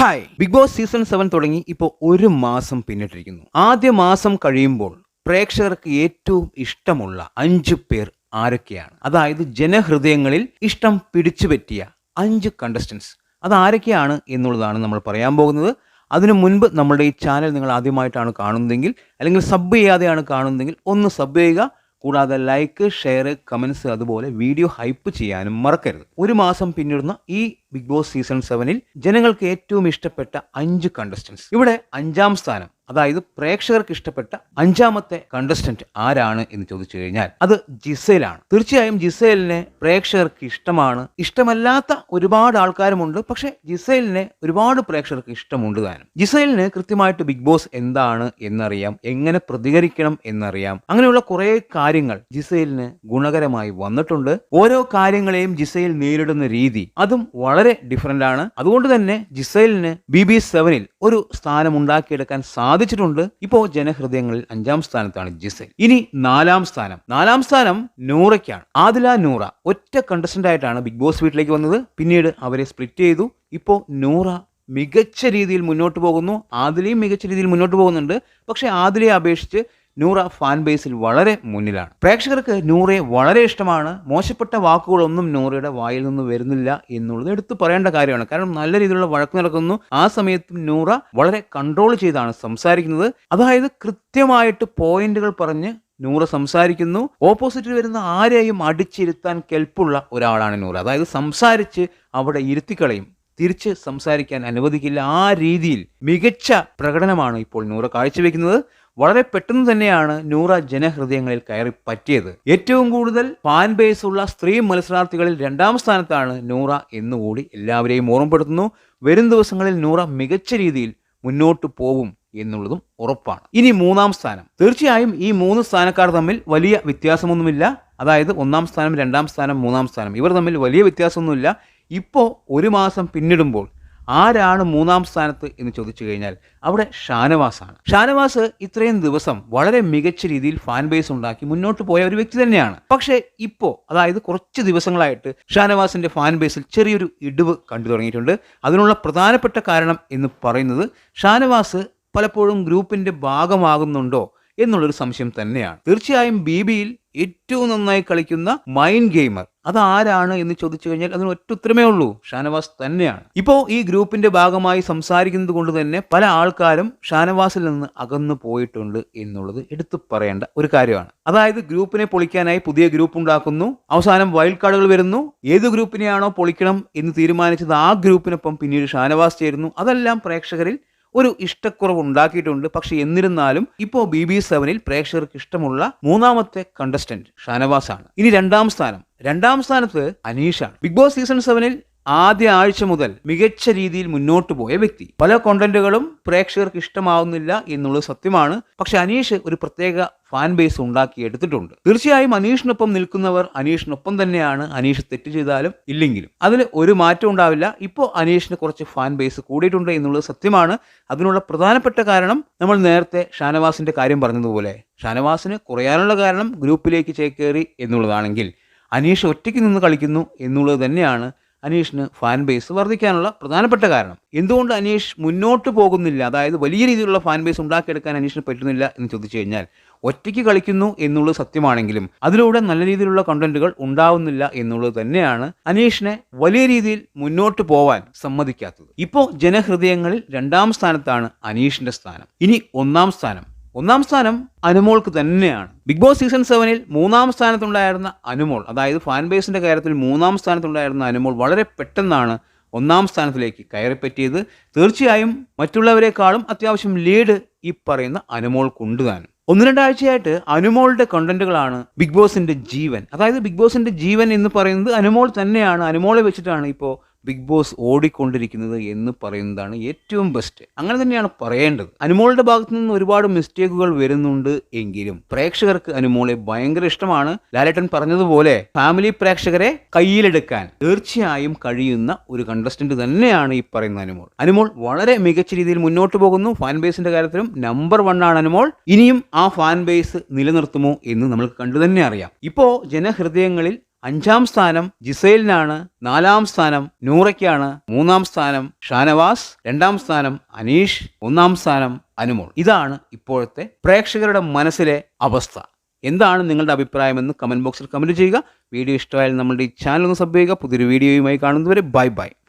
Hi Bigg Boss season seven തുടങ്ങി ഇപ്പോൾ ഒരു മാസം പിന്നിട്ടിരിക്കുന്നു. ആദ്യ മാസം കഴിയുമ്പോൾ പ്രേക്ഷകർക്ക് ഏറ്റവും ഇഷ്ടമുള്ള അഞ്ച് പേർ ആരൊക്കെയാണ്? അതായത് ജനഹൃദയങ്ങളിൽ ഇഷ്ടം പിടിച്ചുപറ്റിയ അഞ്ച് കണ്ടസ്റ്റൻസ് അത് ആരൊക്കെയാണ് എന്നുള്ളതാണ് നമ്മൾ പറയാൻ പോകുന്നത്. അതിനു മുൻപ് നമ്മുടെ ഈ ചാനൽ നിങ്ങൾ ആദ്യമായിട്ടാണ് കാണുന്നതെങ്കിൽ അല്ലെങ്കിൽ സബ് ചെയ്യാതെയാണ് കാണുന്നതെങ്കിൽ ഒന്ന് സബ് ചെയ്യുക. കൂടാതെ ലൈക്ക് ഷെയർ കമൻസ് അതുപോലെ വീഡിയോ ഹൈപ്പ് ചെയ്യാനും മറക്കരുത്. ഒരു മാസം പിന്നിടുന്ന ഈ ബിഗ് ബോസ് സീസൺ സെവനിൽ ജനങ്ങൾക്ക് ഏറ്റവും ഇഷ്ടപ്പെട്ട അഞ്ച് കണ്ടസ്റ്റൻസ് ഇവിടെ അഞ്ചാം സ്ഥാനം അതായത് പ്രേക്ഷകർക്ക് ഇഷ്ടപ്പെട്ട അഞ്ചാമത്തെ കണ്ടസ്റ്റന്റ് ആരാണ് എന്ന് ചോദിച്ചു കഴിഞ്ഞാൽ അത് ജിസേലാണ്. തീർച്ചയായും ജിസേലിനെ പ്രേക്ഷകർക്ക് ഇഷ്ടമാണ്. ഇഷ്ടമല്ലാത്ത ഒരുപാട് ആൾക്കാരുമുണ്ട് പക്ഷേ ജിസേലിനെ ഒരുപാട് പ്രേക്ഷകർക്ക് ഇഷ്ടമുണ്ട് താനും. ജിസേലിന് കൃത്യമായിട്ട് ബിഗ് ബോസ് എന്താണ് എന്നറിയാം എങ്ങനെ പ്രതികരിക്കണം എന്നറിയാം. അങ്ങനെയുള്ള കുറേ കാര്യങ്ങൾ ജിസേലിന് ഗുണകരമായി വന്നിട്ടുണ്ട്. ഓരോ കാര്യങ്ങളെയും ജിസേൽ നേരിടുന്ന രീതി അതും വളരെ ഡിഫറെന്റ് ആണ്. അതുകൊണ്ട് തന്നെ ജിസൈലിന് ബി ബി സെവനിൽ ഒരു സ്ഥാനം ഉണ്ടാക്കിയെടുക്കാൻ സാധിച്ചിട്ടുണ്ട്. ഇപ്പോൾ ജനഹൃദയങ്ങളിൽ അഞ്ചാം സ്ഥാനത്താണ് ജിസൈൽ. ഇനി നാലാം സ്ഥാനം. നാലാം സ്ഥാനം നൂറയ്ക്കാണ്. ആദില നൂറ ഒറ്റ കണ്ടസ്റ്റന്റ് ആയിട്ടാണ് ബിഗ് ബോസ് വീട്ടിലേക്ക് വന്നത്. പിന്നീട് അവരെ സ്പ്ലിറ്റ് ചെയ്തു. ഇപ്പോൾ നൂറ മികച്ച രീതിയിൽ മുന്നോട്ട് പോകുന്നു. ആദിലയും മികച്ച രീതിയിൽ മുന്നോട്ട് പോകുന്നുണ്ട്. പക്ഷേ ആദിലയെ അപേക്ഷിച്ച് നൂറ ഫാൻ ബേസിൽ വളരെ മുന്നിലാണ്. പ്രേക്ഷകർക്ക് നൂറയെ വളരെ ഇഷ്ടമാണ്. മോശപ്പെട്ട വാക്കുകളൊന്നും നൂറയുടെ വായിൽ നിന്ന് വരുന്നില്ല എന്നുള്ളത് എടുത്തു പറയേണ്ട കാര്യമാണ്. കാരണം നല്ല രീതിയിലുള്ള വഴക്ക് നടക്കുന്നു. ആ സമയത്തും നൂറ വളരെ കൺട്രോൾ ചെയ്താണ് സംസാരിക്കുന്നത്. അതായത് കൃത്യമായിട്ട് പോയിന്റുകൾ പറഞ്ഞ് നൂറ സംസാരിക്കുന്നു. ഓപ്പോസിറ്റിൽ വരുന്ന ആരെയും അടിച്ചിരുത്താൻ കെൽപ്പുള്ള ഒരാളാണ് നൂറ. അതായത് സംസാരിച്ച് അവിടെ ഇരുത്തിക്കളയും. തിരിച്ച് സംസാരിക്കാൻ അനുവദിക്കില്ല. ആ രീതിയിൽ മികച്ച പ്രകടനമാണ് ഇപ്പോൾ നൂറ കാഴ്ചവെക്കുന്നത്. വളരെ പെട്ടെന്ന് തന്നെയാണ് നൂറ ജനഹൃദയങ്ങളിൽ കയറി പറ്റിയത്. ഏറ്റവും കൂടുതൽ ഫാൻ ബേസ് ഉള്ള സ്ത്രീ മത്സരാർത്ഥികളിൽ രണ്ടാം സ്ഥാനത്താണ് നൂറ എന്നുകൂടി എല്ലാവരെയും ഓർമ്മപ്പെടുത്തുന്നു. വരും ദിവസങ്ങളിൽ നൂറ മികച്ച രീതിയിൽ മുന്നോട്ട് പോകും എന്നുള്ളതും ഉറപ്പാണ്. ഇനി മൂന്നാം സ്ഥാനം. തീർച്ചയായും ഈ മൂന്ന് സ്ഥാനക്കാർ തമ്മിൽ വലിയ വ്യത്യാസമൊന്നുമില്ല. അതായത് ഒന്നാം സ്ഥാനം രണ്ടാം സ്ഥാനം മൂന്നാം സ്ഥാനം. ഇവർ തമ്മിൽ വലിയ വ്യത്യാസമൊന്നുമില്ല. ഇപ്പോൾ ഒരു മാസം പിന്നിടുമ്പോൾ ആരാണ് മൂന്നാം സ്ഥാനത്ത് എന്ന് ചോദിച്ചു കഴിഞ്ഞാൽ അവിടെ ഷാനവാസാണ്. ഷാനവാസ് ഇത്രയും ദിവസം വളരെ മികച്ച രീതിയിൽ ഫാൻ ബേസ് ഉണ്ടാക്കി മുന്നോട്ട് പോയ ഒരു വ്യക്തി തന്നെയാണ്. പക്ഷേ ഇപ്പോൾ അതായത് കുറച്ച് ദിവസങ്ങളായിട്ട് ഷാനവാസിന്റെ ഫാൻ ബേസിൽ ചെറിയൊരു ഇടിവ് കണ്ടു തുടങ്ങിയിട്ടുണ്ട്. അതിനുള്ള പ്രധാനപ്പെട്ട കാരണം എന്ന് പറയുന്നത് ഷാനവാസ് പലപ്പോഴും ഗ്രൂപ്പിന്റെ ഭാഗമാകുന്നുണ്ടോ എന്നുള്ളൊരു സംശയം തന്നെയാണ്. തീർച്ചയായും ബി ബിയിൽ ഏറ്റവും നന്നായി കളിക്കുന്ന മൈൻഡ് ഗെയിമർ അതാരാണ് എന്ന് ചോദിച്ചു കഴിഞ്ഞാൽ അതിന് ഒറ്റ ഉത്തരമേ ഉള്ളൂ. ഷാനവാസ് തന്നെയാണ്. ഇപ്പോ ഈ ഗ്രൂപ്പിന്റെ ഭാഗമായി സംസാരിക്കുന്നത് കൊണ്ട് തന്നെ പല ആൾക്കാരും ഷാനവാസിൽ നിന്ന് അകന്നു പോയിട്ടുണ്ട് എന്നുള്ളത് എടുത്തു പറയേണ്ട ഒരു കാര്യമാണ്. അതായത് ഗ്രൂപ്പിനെ പൊളിക്കാനായി പുതിയ ഗ്രൂപ്പ് ഉണ്ടാക്കുന്നു. അവസാനം വൈൽഡ് കാർഡുകൾ വരുന്നു. ഏത് ഗ്രൂപ്പിനെയാണോ പൊളിക്കണം എന്ന് തീരുമാനിച്ചത് ആ ഗ്രൂപ്പിനൊപ്പം പിന്നീട് ഷാനവാസ് ചേരുന്നു. അതെല്ലാം പ്രേക്ഷകരിൽ ഒരു ഇഷ്ടക്കുറവ് ഉണ്ടാക്കിയിട്ടുണ്ട്. പക്ഷെ എന്നിരുന്നാലും ഇപ്പോൾ ബി ബി സെവനിൽ പ്രേക്ഷകർക്ക് ഇഷ്ടമുള്ള മൂന്നാമത്തെ കണ്ടസ്റ്റന്റ് ഷാനവാസാണ്. ഇനി രണ്ടാം സ്ഥാനം. രണ്ടാം സ്ഥാനത്ത് അനീഷാണ്. ബിഗ് ബോസ് സീസൺ സെവനിൽ ആദ്യ ആഴ്ച മുതൽ മികച്ച രീതിയിൽ മുന്നോട്ട് പോയ വ്യക്തി. പല കോണ്ടന്റുകളും പ്രേക്ഷകർക്ക് ഇഷ്ടമാവുന്നില്ല എന്നുള്ളത് സത്യമാണ്. പക്ഷെ അനീഷ് ഒരു പ്രത്യേക ഫാൻ ബേസ് ഉണ്ടാക്കിയെടുത്തിട്ടുണ്ട്. തീർച്ചയായും അനീഷിനൊപ്പം നിൽക്കുന്നവർ അനീഷിനൊപ്പം തന്നെയാണ് അനീഷ് തെറ്റ് ചെയ്താലും ഇല്ലെങ്കിലും. അതിൽ ഒരു മാറ്റം ഉണ്ടാവില്ല. ഇപ്പോൾ അനീഷിന് കുറച്ച് ഫാൻ ബേസ് കൂടിയിട്ടുണ്ട് എന്നുള്ളത് സത്യമാണ്. അതിനുള്ള പ്രധാനപ്പെട്ട കാരണം നമ്മൾ നേരത്തെ ഷാനവാസിന്റെ കാര്യം പറഞ്ഞതുപോലെ. ഷാനവാസിന് കുറയാനുള്ള കാരണം ഗ്രൂപ്പിലേക്ക് ചേക്കേറി എന്നുള്ളതാണെങ്കിൽ അനീഷ് ഒറ്റയ്ക്ക് നിന്ന് കളിക്കുന്നു എന്നുള്ളത് തന്നെയാണ്. അനീഷിന് ഫാൻ ബേസ് വർദ്ധിക്കാനുള്ള പ്രധാനപ്പെട്ട കാരണം. എന്തുകൊണ്ട് അനീഷ് മുന്നോട്ട് പോകുന്നില്ല? അതായത് വലിയ രീതിയിലുള്ള ഫാൻ ബേസ് ഉണ്ടാക്കിയെടുക്കാൻ അനീഷിന് പറ്റുന്നില്ല എന്ന് ചോദിച്ചു കഴിഞ്ഞാൽ ഒറ്റയ്ക്ക് കളിക്കുന്നു എന്നുള്ളത് സത്യമാണെങ്കിലും അതിലൂടെ നല്ല രീതിയിലുള്ള കണ്ടന്റുകൾ ഉണ്ടാവുന്നില്ല എന്നുള്ളത് തന്നെയാണ് അനീഷിനെ വലിയ രീതിയിൽ മുന്നോട്ട് പോവാൻ സമ്മതിക്കാത്തത്. ഇപ്പോൾ ജനഹൃദയങ്ങളിൽ രണ്ടാം സ്ഥാനത്താണ് അനീഷിന്റെ സ്ഥാനം. ഇനി ഒന്നാം സ്ഥാനം. ഒന്നാം സ്ഥാനം അനുമോൾക്ക് തന്നെയാണ്. ബിഗ് ബോസ് സീസൺ സെവനിൽ മൂന്നാം സ്ഥാനത്തുണ്ടായിരുന്ന അനുമോൾ അതായത് ഫാൻ ബേസിന്റെ കാര്യത്തിൽ മൂന്നാം സ്ഥാനത്തുണ്ടായിരുന്ന അനുമോൾ വളരെ പെട്ടെന്നാണ് ഒന്നാം സ്ഥാനത്തിലേക്ക് കയറിപ്പറ്റിയത്. തീർച്ചയായും മറ്റുള്ളവരെക്കാളും അത്യാവശ്യം ലീഡ് ഈ പറയുന്ന അനുമോൾക്കുണ്ട് താനും. ഒന്ന് രണ്ടാഴ്ചയായിട്ട് അനുമോളുടെ കണ്ടന്റുകളാണ് ബിഗ് ബോസിന്റെ ജീവൻ. അതായത് ബിഗ് ബോസിന്റെ ജീവൻ എന്ന് പറയുന്നത് അനുമോൾ തന്നെയാണ്. അനുമോളെ വെച്ചിട്ടാണ് ഇപ്പോൾ ബിഗ് ബോസ് ഓടിക്കൊണ്ടിരിക്കുന്നത് എന്ന് പറയുന്നതാണ് ഏറ്റവും ബെസ്റ്റ് അങ്ങനെ തന്നെയാണ് പറയേണ്ടത്. അനുമോളുടെ ഭാഗത്തു നിന്ന് ഒരുപാട് മിസ്റ്റേക്കുകൾ വരുന്നുണ്ട് എങ്കിലും പ്രേക്ഷകർക്ക് അനുമോളെ ഭയങ്കര ഇഷ്ടമാണ്. ലാലേട്ടൻ പറഞ്ഞതുപോലെ ഫാമിലി പ്രേക്ഷകരെ കയ്യിലെടുക്കാൻ തീർച്ചയായും കഴിയുന്ന ഒരു കണ്ടസ്റ്റന്റ് തന്നെയാണ് ഈ പറയുന്ന അനുമോൾ. അനുമോൾ വളരെ മികച്ച രീതിയിൽ മുന്നോട്ട് പോകുന്നു. ഫാൻ ബേസിന്റെ കാര്യത്തിലും നമ്പർ വൺ ആണ് അനുമോൾ. ഇനിയും ആ ഫാൻ ബേസ് നിലനിർത്തുമോ എന്ന് നമുക്ക് കണ്ടു തന്നെ അറിയാം. ഇപ്പോ ജനഹൃദയങ്ങളിൽ അഞ്ചാം സ്ഥാനം ജിസൈലിനാണ് നാലാം സ്ഥാനം നൂറയ്ക്കാണ് മൂന്നാം സ്ഥാനം ഷാനവാസ് രണ്ടാം സ്ഥാനം അനീഷ് ഒന്നാം സ്ഥാനം അനുമോൾ. ഇതാണ് ഇപ്പോഴത്തെ പ്രേക്ഷകരുടെ മനസ്സിലെ അവസ്ഥ. എന്താണ് നിങ്ങളുടെ അഭിപ്രായമെന്ന് കമന്റ് ബോക്സിൽ കമന്റ് ചെയ്യുക. വീഡിയോ ഇഷ്ടമായാലും നമ്മളുടെ ഈ ചാനൽ ഒന്ന് സബ് ചെയ്യുക. പുതിയൊരു വീഡിയോയുമായി കാണുന്നവരെ ബൈ ബൈ.